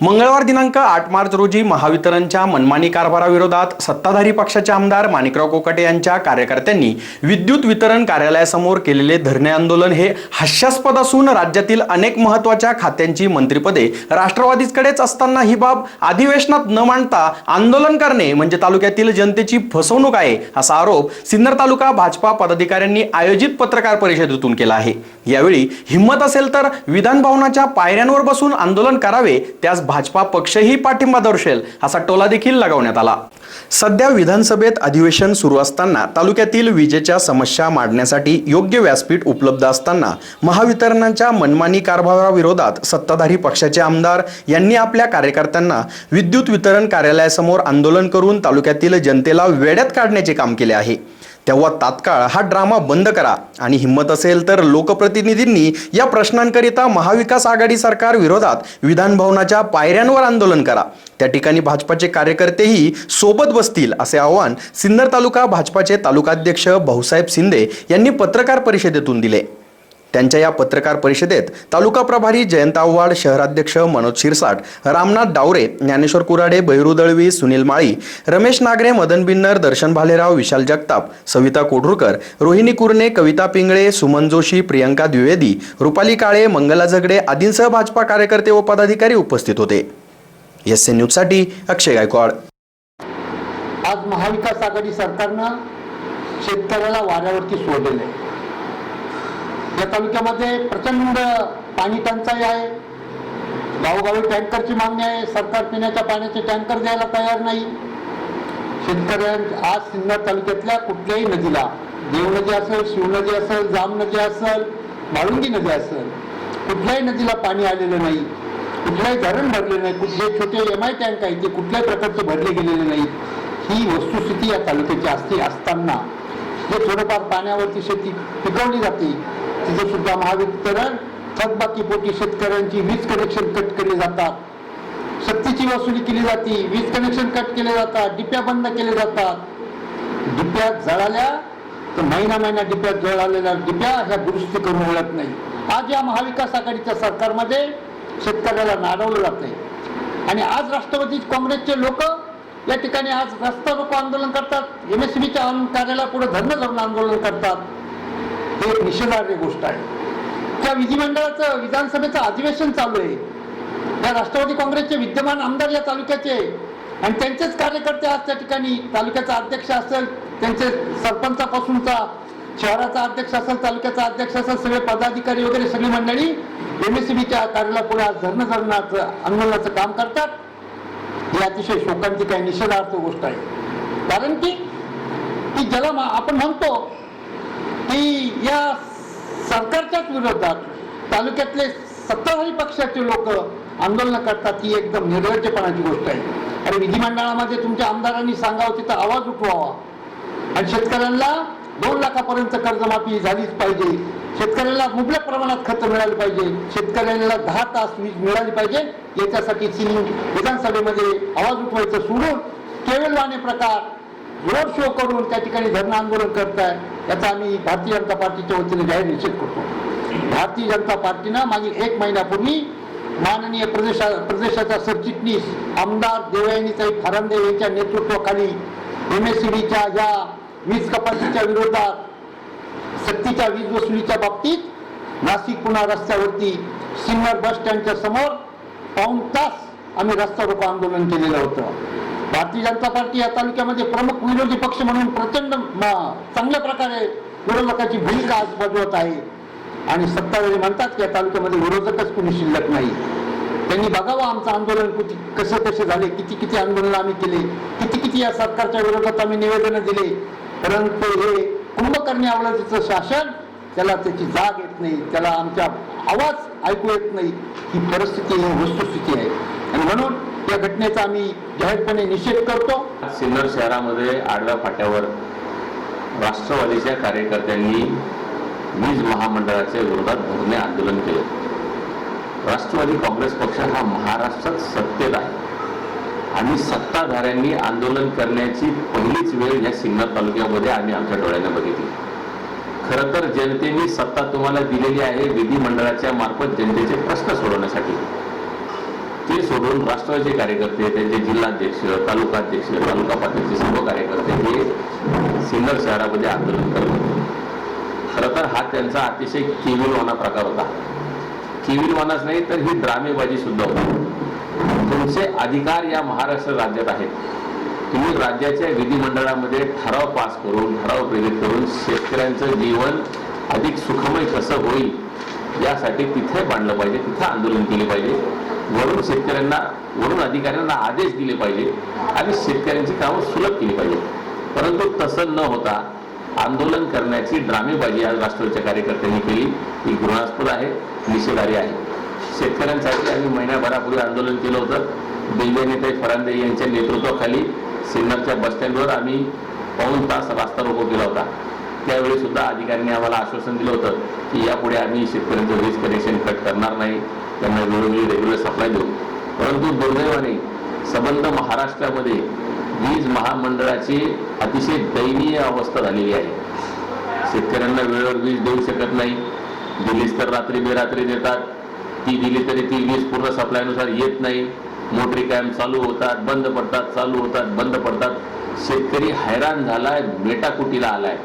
मंगळवार दिनांक आठ मार्च रोजी महावितरणच्या मनमानी कारभाराविरोधात सत्ताधारी पक्षाचे आमदार माणिकराव कोकाटे यांच्या कार्यकर्त्यांनी विद्युत वितरण कार्यालयासमोर केलेले धरणे आंदोलन हे हास्यास्पद असून राज्यातील अनेक महत्त्वाच्या खात्यांची मंत्रिपदे राष्ट्रवादीकडेच असताना ही बाब अधिवेशनात न मांडता आंदोलन करणे म्हणजे तालुक्यातील जनतेची फसवणूक आहे असा आरोप सिन्नर तालुका भाजपा पदाधिकाऱ्यांनी आयोजित पत्रकार परिषदेतून केला आहे. यावेळी हिंमत असेल तर विधान भवनाच्या पायऱ्यांवर बसून आंदोलन करावे त्यास भाजपा पक्षही पाठिंबा दर्शेल असा टोला देखील लगावण्यात आला. सध्या विधानसभेत अधिवेशन सुरू असताना तालुक्यातील विजेच्या समस्या मांडण्यासाठी योग्य व्यासपीठ उपलब्ध असताना महावितरणाच्या मनमानी कारभाराविरोधात सत्ताधारी पक्षाचे आमदार यांनी आपल्या कार्यकर्त्यांना विद्युत वितरण कार्यालयासमोर आंदोलन करून तालुक्यातील जनतेला वेड्यात काढण्याचे काम केले आहे. तेव्हा तात्काळ हा ड्रामा बंद करा. आणि हिंमत असेल तर लोकप्रतिनिधींनी या प्रश्नांकरिता महाविकास आघाडी सरकार विरोधात विधानभवनाच्या पायऱ्यांवर आंदोलन करा. त्या ठिकाणी भाजपाचे कार्यकर्तेही सोबत बसतील असे आवाहन सिन्नर तालुका भाजपाचे तालुकाध्यक्ष भाऊसाहेब शिंदे यांनी पत्रकार परिषदेतून दिले. त्यांच्या या पत्रकार परिषदेत तालुका प्रभारी जयंत आव्हाड शहराध्यक्ष मनोज शिरसाट रामनाथ डावरे ज्ञानेश्वर कुराडे बहिरू दळवी सुनील माळी रमेश नागरे मदन बिन्नर दर्शन भालेराव विशाल जगताप सविता कोढुरकर रोहिणी कुरणे कविता पिंगळे सुमन जोशी प्रियंका द्विवेदी रुपाली काळे मंगला झगडे आदींसह भाजपा कार्यकर्ते व पदाधिकारी उपस्थित होते. एस एन न्यूजसाठी अक्षय गायकवाड. आज महाविकास आघाडी सरकारनं शेतकऱ्याला वाऱ्यावरती सोडलेलं आहे. या तालुक्यामध्ये प्रचंड पाणी टंचाई आहे. गावोगावी टँकरची मागणी आहे. सरकार पिण्याच्या पाण्याचे टँकर द्यायला तयार नाही. शेतकऱ्यां आज सिन्नर तालुक्यातल्या कुठल्याही नदीला देव नदी असेल शिव नदी असेल जाम नदी असेल माळुंगी नदी असेल कुठल्याही नदीला पाणी आलेलं नाही. कुठल्याही धरण भरले नाही. कुठले छोटे एम आय टँक आहेत ते कुठल्याही प्रकारचे भरले गेलेले नाहीत. ही वस्तुस्थिती या तालुक्याची असते असताना जे थोडंफार पाण्यावरती शेती पिकवली जाते. तिथे सुद्धा महावितरण थकबाकीपोटी शेतकऱ्यांची वीज कनेक्शन कट केले जातात. सक्तीची वसुली केली जाते वीज कनेक्शन कट केले जातात डिप्या बंद केले जातात. डिप्या जळाल्या तर महिना महिना डिप्यात जळालेल्या डिप्या ह्या दुरुस्ती करून मिळत नाही. आज या महाविकास आघाडीच्या सरकारमध्ये शेतकऱ्याला नाडवलं जाते आणि आज राष्ट्रवादी काँग्रेसचे लोक या ठिकाणी आज रस्ता रोको आंदोलन करतात. एम एस बीच्या कार्यालया पुढे धरणं धरून आंदोलन करतात. हे एक निषेधार्ह गोष्ट आहे. त्या विधिमंडळाचं विधानसभेचं अधिवेशन चालू आहे. या राष्ट्रवादी काँग्रेसचे विद्यमान आमदार या तालुक्याचे आणि त्यांचेच कार्यकर्ते आज त्या ठिकाणी तालुक्याचा अध्यक्ष असेल त्यांचे सरपंचापासूनचा शहराचा अध्यक्ष असेल तालुक्याचा अध्यक्ष असेल सगळे पदाधिकारी वगैरे सगळी मंडळी एम कार्याला पुढे आज धरणं धरणाचं आंदोलनाचं काम करतात. ही अतिशय शोकांतिक आहे निषेधार्थ गोष्ट आहे. कारण की ज्याला आपण म्हणतो की या सरकारच्याच विरोधात तालुक्यातले सत्ताधारी पक्षाचे लोक आंदोलन करतात ही एकदम निर्लज्जपणाची गोष्ट आहे. आणि विधिमंडळामध्ये तुमच्या आमदारांनी सांगावं तिथं आवाज उठवावा. आणि शेतकऱ्यांना दोन लाखापर्यंत कर्जमाफी झालीच पाहिजे. शेतकऱ्याला मुबलक प्रमाणात खत मिळाली पाहिजे. शेतकऱ्यांना दहा तास वीज मिळाली पाहिजे. याच्यासाठी विधानसभेमध्ये आवाज उठवायचं सोडून केवळ प्रकार रोड शो करून त्या ठिकाणी धरणं आंदोलन करताय. याचा आम्ही भारतीय जनता पार्टीच्या वतीने जाहीर निषेध करतो. भारतीय जनता पार्टीनं मागील एक महिन्यापूर्वी माननीय प्रदेशा प्रदेशाचा सरचिटणीस आमदार देवयानीताई फरांदे यांच्या नेतृत्वाखाली एम एस च्या या वीज कपातीच्या विरोधात सक्तीच्या वीज वसुलीच्या बाबतीत नाशिक पुणा रस्त्यावरती सिन्नर बस स्टँडच्या समोर पाऊण तास आम्ही रस्ता रोको आंदोलन केलेलं होतं. भारतीय जनता पार्टी या तालुक्यामध्ये प्रमुख विरोधी पक्ष म्हणून प्रचंड चांगल्या प्रकारे विरोधकाची भूमिका आज बजावत आहे. आणि सत्ताधारी म्हणतात की या तालुक्यामध्ये विरोधकच कुणी शिल्लक नाही. त्यांनी बघावं आमचं आंदोलन किती कसे कसे झाले किती किती आंदोलन आम्ही केले किती किती या सरकारच्या विरोधात आम्ही निवेदनं दिले. परंतु हे कुंभकर्णी आवडतीचं शासन त्याला त्याची जाग येत नाही त्याला आमचा आवाज ऐकू येत नाही. ही परिस्थिती ही वस्तुस्थिती आहे. आणि म्हणून या घटनेचा आम्ही जाहीरपणे निषेध करतो. सिन्नर शहरामध्ये आडव्या फाट्यावर राष्ट्रवादीच्या कार्यकर्त्यांनी वीज महामंडळाच्या विरोधात धरणे आंदोलन केले. राष्ट्रवादी काँग्रेस पक्ष हा महाराष्ट्रात सत्तेत आहे. आणि सत्ताधाऱ्यांनी आंदोलन करण्याची पहिलीच वेळ या सिन्नर तालुक्यामध्ये आम्ही आमच्या डोळ्याने बघितली. खरं तर जनतेने सत्ता तुम्हाला दिलेली आहे विधिमंडळाच्या मार्फत जनतेचे प्रश्न सोडवण्यासाठी. ते सोडून राष्ट्रवादीचे कार्यकर्ते त्यांचे जिल्हाध्यक्ष तालुकाध्यक्ष तालुका पातळीचे सर्व कार्यकर्ते हे सिन्नर शहरामध्ये आंदोलन करत होते. खरं तर हा त्यांचा अतिशय केविलवाना प्रकार होता. किविलवानाच नाही तर ही ड्रामेबाजी सुद्धा होती. तुमचे अधिकार या महाराष्ट्र राज्यात आहेत. तुम्ही राज्याच्या विधिमंडळामध्ये ठराव पास करून ठराव प्रेरित करून शेतकऱ्यांचं जीवन अधिक सुखमय कसं होईल यासाठी तिथे बांधलं पाहिजे तिथे आंदोलन केले पाहिजे. वरून शेतकऱ्यांना वरून अधिकाऱ्यांना आदेश दिले पाहिजे आणि शेतकऱ्यांची कामं सुलभ केली पाहिजे. परंतु तसं न होता आंदोलन करण्याची ड्रामेबाजी आज राष्ट्रवादीच्या कार्यकर्त्यांनी केली. ही घृणास्पद आहे निषेधारी आहे. शेतकऱ्यांसाठी आम्ही महिन्याभरापूर्वी आंदोलन केलं होतं. दिल्ली नेते फरांदे यांच्या नेतृत्वाखाली सिन्नरच्या बसस्टँडवर आम्ही पाऊण तास रास्ता रोको केला होता. त्यावेळी सुद्धा अधिकाऱ्यांनी आम्हाला आश्वासन दिलं होतं की यापुढे आम्ही शेतकऱ्यांचं वीज कनेक्शन कट करणार नाही. त्यांना वेळोवेळी रेग्युलर सप्लाय देऊ. परंतु दुर्दैवाने संबंध महाराष्ट्रामध्ये वीज महामंडळाची अतिशय दयनीय अवस्था झालेली आहे. शेतकऱ्यांना वेळेवर वीज देऊ शकत नाही. दिलीच तर रात्री बेरात्री देतात. ती दिली तरी ती वीज पूर्ण सप्लायनुसार येत नाही. मोटरी कायम चालू होतात बंद पडतात चालू होतात बंद पडतात. शेतकरी हैराण झालाय मेटाकुटीला आलाय.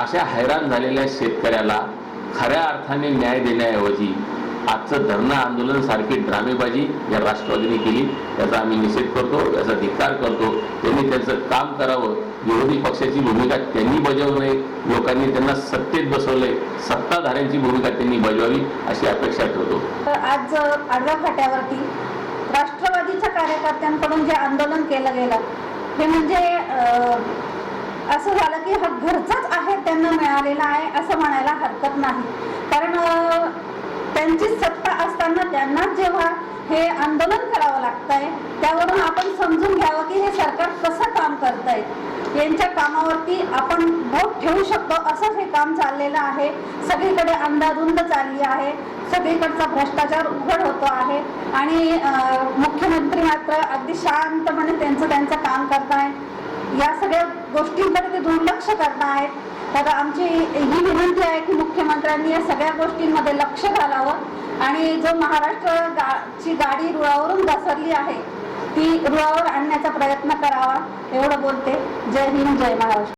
अशा हैराण झालेल्या शेतकऱ्याला खऱ्या अर्थाने न्याय देण्याऐवजी आजचं धरणं आंदोलन सारखी ड्रामेबाजी या राष्ट्रवादीने केली याचा आम्ही निषेध करतो याचा धिक्कार करतो. त्यांनी त्यांचं काम करावं. विरोधी पक्षाची भूमिका त्यांनी बजावू नये. लोकांनी त्यांना सत्तेत बसवलंय. सत्ताधाऱ्यांची भूमिका त्यांनी बजावावी अशी अपेक्षा ठेवतो. तर आज आडव्या फाट्यावरती राष्ट्रवादीच्या कार्यकर्त्यांकडून जे आंदोलन केलं गेलं हे म्हणजे अं, असं झालं की हा घरचाच आहे त्यांना मिळालेला आहे असं म्हणायला हरकत नाही. कारण त्यांची सत्ता असताना त्यांना जेव्हा हे आंदोलन करावं लागतंय त्यावरून आपण समजून घ्यावं की हे सरकार कसं काम करतंय. यांच्या कामावरती आपण बोट ठेवू शकतो असंच हे काम चाललेलं आहे. सगळीकडे अंदाधुंद चालली आहे. सगळीकडचा भ्रष्टाचार उघड होतो आहे. आणि मुख्यमंत्री मात्र अगदी शांतपणे त्यांचं त्यांचं काम करताय या सगळ्या गोष्टींकडे ते दुर्लक्ष करतायत तर आमची ही विनंती आहे की मुख्यमंत्र्यांनी या सगळ्या गोष्टींमध्ये लक्ष घालावं. आणि जो महाराष्ट्र गा ची गाडी रुळावरून घसरली आहे ती रुळावर आणण्याचा प्रयत्न करावा एवढं बोलते. जय हिंद जय महाराष्ट्र.